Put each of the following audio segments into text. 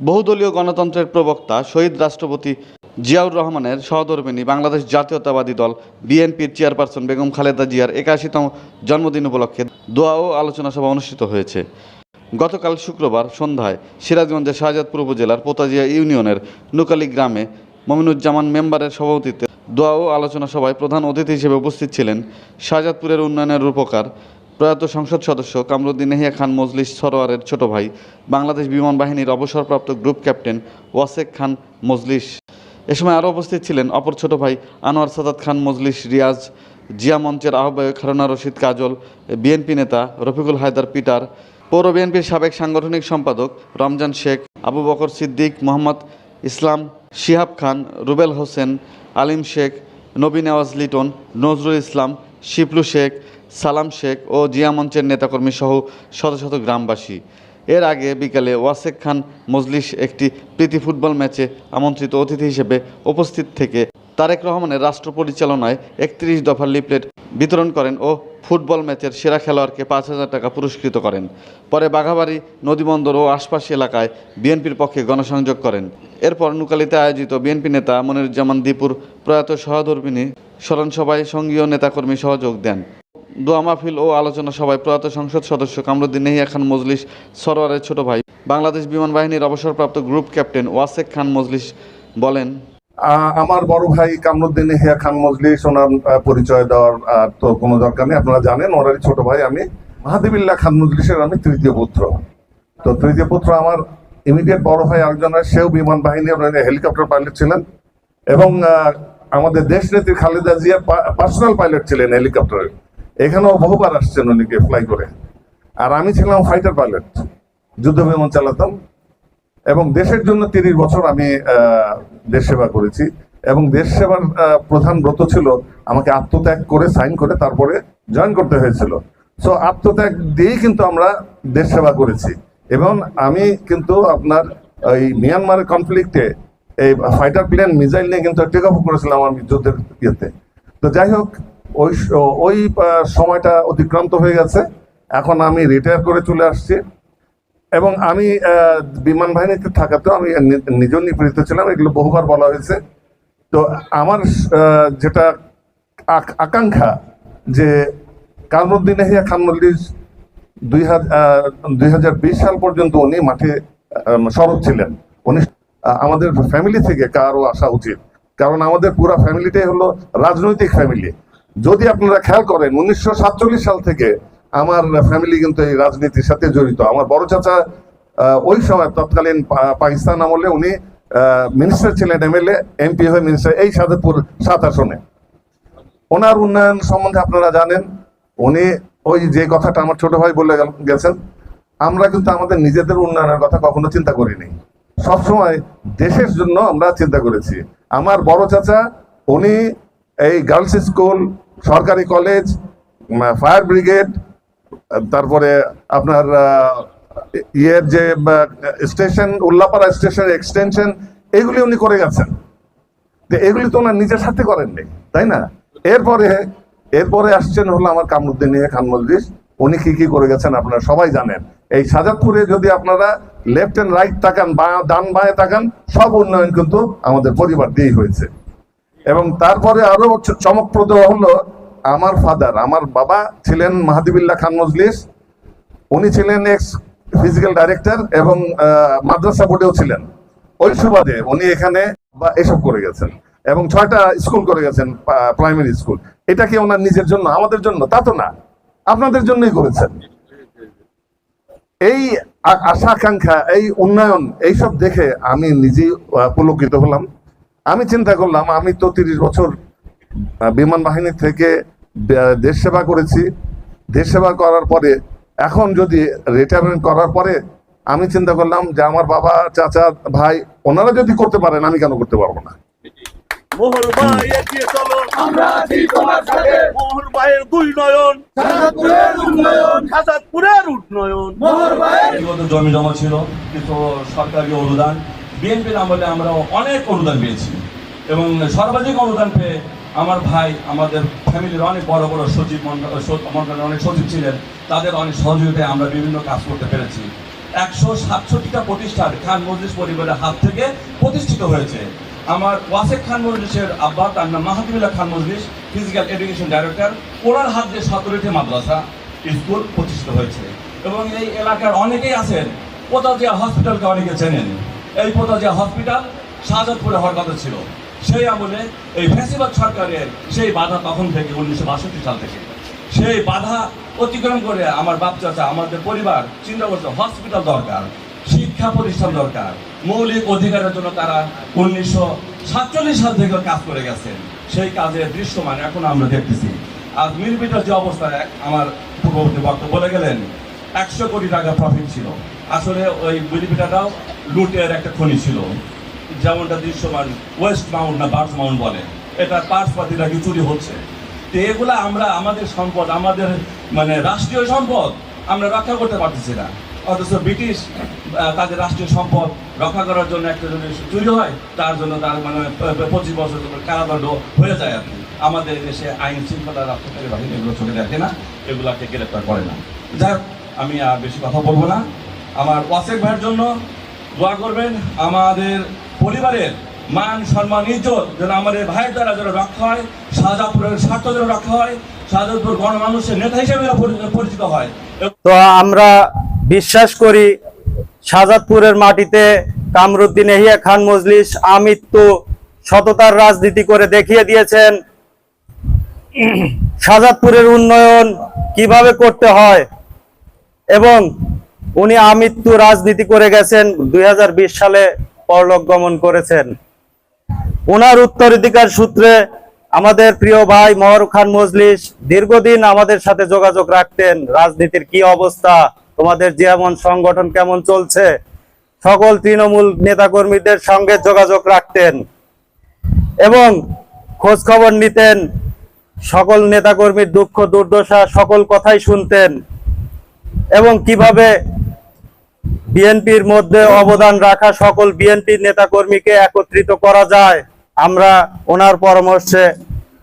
বহুদলীয় গণতন্ত্রের প্রবক্তা শহীদ রাষ্ট্রপতি জিয়াউর রহমানের সহধর্মিনী বাংলাদেশ জাতীয়তাবাদী দল বিএনপির চেয়ারপারসন বেগম খালেদা জিয়ার একাশিতম জন্মদিন উপলক্ষে দোয়া ও আলোচনা সভা অনুষ্ঠিত হয়েছে। গতকাল শুক্রবার সন্ধ্যায় সিরাজগঞ্জের শাহজাদপুর উপজেলার পোতাজিয়া ইউনিয়নের নুকালি গ্রামে মমিনুজ্জামান মেম্বারের সভাপতিত্বে দোয়া ও আলোচনা সভায় প্রধান অতিথি হিসেবে উপস্থিত ছিলেন শাহজাদপুরের উন্নয়নের রূপকার প্রয়াত সংসদ সদস্য কামরুদ্দিন এহিয়া খান মজলিস সরোয়ারের ছোট ভাই, বাংলাদেশ বিমান বাহিনীর অবসরপ্রাপ্ত গ্রুপ ক্যাপ্টেন ওয়াসেক খান মজলিস। এ সময় আরও উপস্থিত ছিলেন অপর ছোট ভাই আনোয়ার সাদাত খান মজলিস রিয়াজ, জিয়া মঞ্চের আহ্বায়ক হারুনা রশিদ কাজল, বিএনপি নেতা রফিকুল হায়দার পিটার, পৌর বিএনপির সাবেক সাংগঠনিক সম্পাদক রমজান শেখ, আবু বকর সিদ্দিক, মোহাম্মদ ইসলাম শিহাব খান, রুবেল হোসেন, আলিম শেখ নবী নেওয়াজ লিটন, নজরুল ইসলাম, শিপলু শেখ সালাম শেখ ও জিয়া মঞ্চের নেতাকর্মী সহ শত শত গ্রামবাসী। এর আগে বিকালে ওয়াসেক খান মজলিস একটি প্রীতি ফুটবল ম্যাচে আমন্ত্রিত অতিথি হিসেবে উপস্থিত থেকে তারেক রহমানের রাষ্ট্র পরিচালনায় একত্রিশ দফার লিফলেট বিতরণ করেন ও ফুটবল ম্যাচের সেরা খেলোয়াড়কে পাঁচ হাজার টাকা পুরস্কৃত করেন। পরে বাঘাবাড়ি, নদীবন্দর ও আশপাশি এলাকায় বিএনপির পক্ষে গণসংযোগ করেন। এরপর নুকালিতে আয়োজিত বিএনপি নেতা মনিরুজ্জামান দীপুর প্রয়াত সহধর্মিনী স্মরণসভায় সঙ্গীয় নেতাকর্মী সহযোগ দেন। দোয়া মাহফিল ও আলোচনা সভায় প্রয়াত সংসদ সদস্য কামরুদ্দিন নেহিয়া খান মজলিস সরোয়ারের ছোট ভাই। বাংলাদেশ বিমান বাহিনীর অবসরপ্রাপ্ত গ্রুপ ক্যাপ্টেন ওয়াসেক খান মজলিস বলেন আমার বড় ভাই কামরুদ্দিন হিয়া খান মজলিস, ওনার পরিচয় দেওয়ার তো কোনো দরকার নেই। আপনারা জানেন, ওনারই ছোট ভাই আমি। মাহাদিবিল্লাহ খান মজলিসের আমি তৃতীয় পুত্র। তো তৃতীয় পুত্র আমার ইমিডিয়েট বড় ভাই একজনের সেও বিমান বাহিনী বাহিনীর হেলিকপ্টার পাইলট ছিলেন। এবং আমাদের দেশ নেত্রী খালেদা জিয়া পার্সোনাল পাইলট ছিলেন হেলিকপ্টারে। এখানেও বহুবার আসছেন উনিকে ফ্লাই করে। আর আমি ছিলাম ফাইটার পাইলট যুদ্ধ বিমান চালাতাম। এবং দেশের জন্য তিরিশ বছর আমি দেশ সেবা করেছি। এবং দেশ সেবার প্রধান ব্রত ছিল আমাকে আত্মত্যাগ করে সাইন করে, তারপরে জয়েন করতে হয়েছিল। সো আত্মত্যাগ দিয়েই কিন্তু আমরা দেশ সেবা করেছি। এবং আমি কিন্তু আপনার ওই মিয়ানমারের কনফ্লিক্টে এই ফাইটার প্লেন মিসাইল নিয়ে কিন্তু টেক অফ করেছিলাম আমি যুদ্ধের ইয়েতে। তো যাই হোক ওই ওই সময়টা অতিক্রান্ত হয়ে গেছে। এখন আমি রিটায়ার করে চলে আসছি। এবং আমি বিমান বাহিনীতে থাকাতেও আমি নিজ নিপীড়িত ছিলাম। এগুলো বহুবার বলা হয়েছে। তো আমার যেটা আকাঙ্ক্ষা যে কামরুদ্দিন হিয়া মল্লিস দুই হাজার বিশ সাল পর্যন্ত উনি মাঠে সরব ছিলেন। উনি আমাদের ফ্যামিলি থেকে কারও আসা উচিত। কারণ আমাদের পুরো ফ্যামিলিটাই হলো রাজনৈতিক ফ্যামিলি যদি আপনারা খেয়াল করেন, উনিশশো সাতচল্লিশ সাল থেকে আমার ফ্যামিলি কিন্তু এই রাজনীতির সাথে জড়িত। আমার বড় চাচা ওই সময় তৎকালীন পাকিস্তান আমলে উনি মিনিস্টার ছিলেন এমএলএ এমপি হয়ে মিনিস্টার এই সাদেপুর সাত আসনে। ওনার উন্নয়ন সম্বন্ধে আপনারা জানেন, উনি ওই যে কথাটা আমার ছোট ভাই বলে গেছেন, আমরা কিন্তু আমাদের নিজেদের উন্নয়নের কথা কখনো চিন্তা করিনি। সবসময় দেশের জন্য আমরা চিন্তা করেছি। আমার বড় চাচা, উনি এই গার্লস স্কুল, সরকারি কলেজ ফায়ার ব্রিগেড, তারপরে আপনার ইয়ের যে স্টেশন, উল্লাপাড়া স্টেশন এক্সটেনশন এগুলি উনি করে গেছেন। তো এগুলি তো ওনার নিজের সাথে করেননি তাই না? এরপরে এরপরে আসছেন হলো আমার কামরুদ্দিন নিয়ে খান মজলিস উনি কি কি করে গেছেন আপনারা সবাই জানেন। এই সাজাদপুরে যদি আপনারা লেফট এন্ড রাইট তাকান, বা ডান বাঁয়ে তাকান, সব উন্নয়ন কিন্তু আমাদের পরিবার দিয়েই হয়েছে। এবং তারপরে আরও চমকপ্রদ হলো আমার ফাদার আমার বাবা ছিলেন মাহাদিবিল্লাহ খান মজলিস। উনি ছিলেন এক্স ফিজিক্যাল ডাইরেক্টর এবং মাদ্রাসা বোর্ডেও ছিলেন। ওই সুবাদে উনি এখানে বা এসব করে গেছেন এবং ছয়টা স্কুল করে গেছেন প্রাইমারি স্কুল এটা কি ওনার নিজের জন্য, আমাদের জন্য? তা তো না। আপনাদের জন্যই করেছেন। এই আশা আকাঙ্ক্ষা এই উন্নয়ন, এইসব দেখে আমি নিজেই পুলকিত হলাম। আমি চিন্তা করলাম আমি তো তিরিশ বছর বিমান বাহিনী থেকে দেশ সেবা করেছি। দেশ সেবা করার পরে এখন যদি রিটায়ারমেন্ট করার পরে আমি চিন্তা করলাম যে আমার বাবা চাচা ভাই ওনারা যদি করতে পারেন আমি কেন করতে পারব না? মোহর ভাই এগিয়ে চলো। আমরা আছি তোমার সাথে। মোহর ভাইয়ের দুই নয়ন। উন্নয়ন। উন্নয়ন। মোহর ভাইয়ের জমি জমা ছিল কিছু সরকারি অনুদান বিএনপির আমলে আমরা অনেক অনুদান পেয়েছি। এবং সর্বাধিক অনুদান পেয়ে আমার ভাই, আমাদের ফ্যামিলির অনেক বড় বড় সচিব মন্ডলের অনেক সচিব ছিলেন। তাদের অনেক সহযোগিতায় আমরা বিভিন্ন কাজ করতে পেরেছি। একশো সাতষট্টিটা প্রতিষ্ঠান খান মজলিস পরিবারের হাত থেকে প্রতিষ্ঠিত হয়েছে। আমার ওয়াসেক খান মজলিসের আব্বা, তার নাম Mahatibullah Khan Majlis physical education director ওনার হাত দিয়ে সতেরোটি মাদ্রাসা, স্কুল প্রতিষ্ঠিত হয়েছে। এবং এই এলাকার অনেকেই আছেন পোতাজিয়া হসপিটালকে অনেকে চেনেন। এই পোতাজিয়া হসপিটাল, শাহজাদপুরে হওয়ার কথা ছিল। সেই আমলে এই ফ্যাসিবাদ সরকারের সেই বাধা তখন থেকে উনিশশো বাষট্টি সাল থেকে। সেই বাধা অতিক্রম করে আমার বাপ চাচা, আমাদের পরিবার, চিন্তা করছে, হসপিটাল দরকার, শিক্ষা প্রতিষ্ঠান দরকার। মৌলিক অধিকারের জন্য তারা উনিশশো সাতচল্লিশ সাল থেকে কাজ করে গেছেন। সেই কাজের দৃশ্যমান এখন আমরা দেখতেছি। আজ মিরপিটার যে অবস্থা আমার পূর্ববর্তী বক্তব্য বলে গেলেন একশো কোটি টাকা প্রফিট ছিল। আসলে ওই মিরপিটাটাও লুটের একটা খনি ছিল। যেমনটা দৃশ্যমান ওয়েস্ট মাউন্ট না বার্স মাউন্ট বলে। এটা পার্সপাতি নাকি চুরি হচ্ছে। তো এগুলা আমরা আমাদের সম্পদ আমাদের মানে রাষ্ট্রীয় সম্পদ আমরা রক্ষা করতে পারতেছি না। অথচ ব্রিটিশ তাদের রাষ্ট্রীয় সম্পদ রক্ষা করার জন্য একটা যদি চুরি হয় তার জন্য তার মানে পঁচিশ বছর কারাদণ্ড হয়ে যায় আর কি। আমাদের দেশে আইন শৃঙ্খলা রক্ষাকারী বাহিনী এগুলো চোখে দেখে না এগুলাকে গ্রেপ্তার করে না। যাই হোক, আমি আর বেশি কথা বলব না। আমার ওয়াসেক ভাইয়ের জন্য দোয়া করবেন। আমাদের পরিবারের মান, সম্মান, ইজ্জত যেন আমাদের ভাইয়ের দ্বারা যেন রক্ষা হয় শাহজাদপুরের স্বার্থ যেন রক্ষা হয় শাহজাদপুর গণমানুষের নেতা হিসেবে পরিচিত হয়। তো আমরা বিশ্বাস করি শাহজাদপুরের মাটিতে কামরুদ্দিন এহিয়া খান মজলিস আমৃত্যু সততার রাজনীতি করে দেখিয়ে দিয়েছেন। শাহজাদপুরের উন্নয়ন কীভাবে করতে হয় এবং উনি আমৃত্যু রাজনীতি করে গেছেন, দুই হাজার বিশ সালে পরলোক গমন করেছেন। ওনার উত্তরাধিকার সূত্রে আমাদের প্রিয় ভাই মহর খান মজলিস দীর্ঘদিন আমাদের সাথে যোগাযোগ রাখতেন, রাজনীতির কি অবস্থা, তোমাদের যেমন সংগঠন কেমন চলছে, সকল তৃণমূল নেতাকর্মীদের সঙ্গে যোগাযোগ রাখতেন এবং খোঁজ খবর নিতেন, সকল নেতাকর্মীর দুঃখ দুর্দশা সকল কথাই শুনতেন। এবং কীভাবে বিএনপির মধ্যে অবদান রাখা সকল বিএনপির নেতাকর্মীকে একত্রিত করা যায়, আমরা ওনার পরামর্শে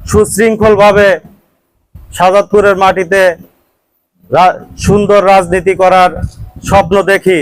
সুশৃঙ্খলভাবে সাজাদপুরের মাটিতে সুন্দর রাজনীতি করার স্বপ্ন দেখি।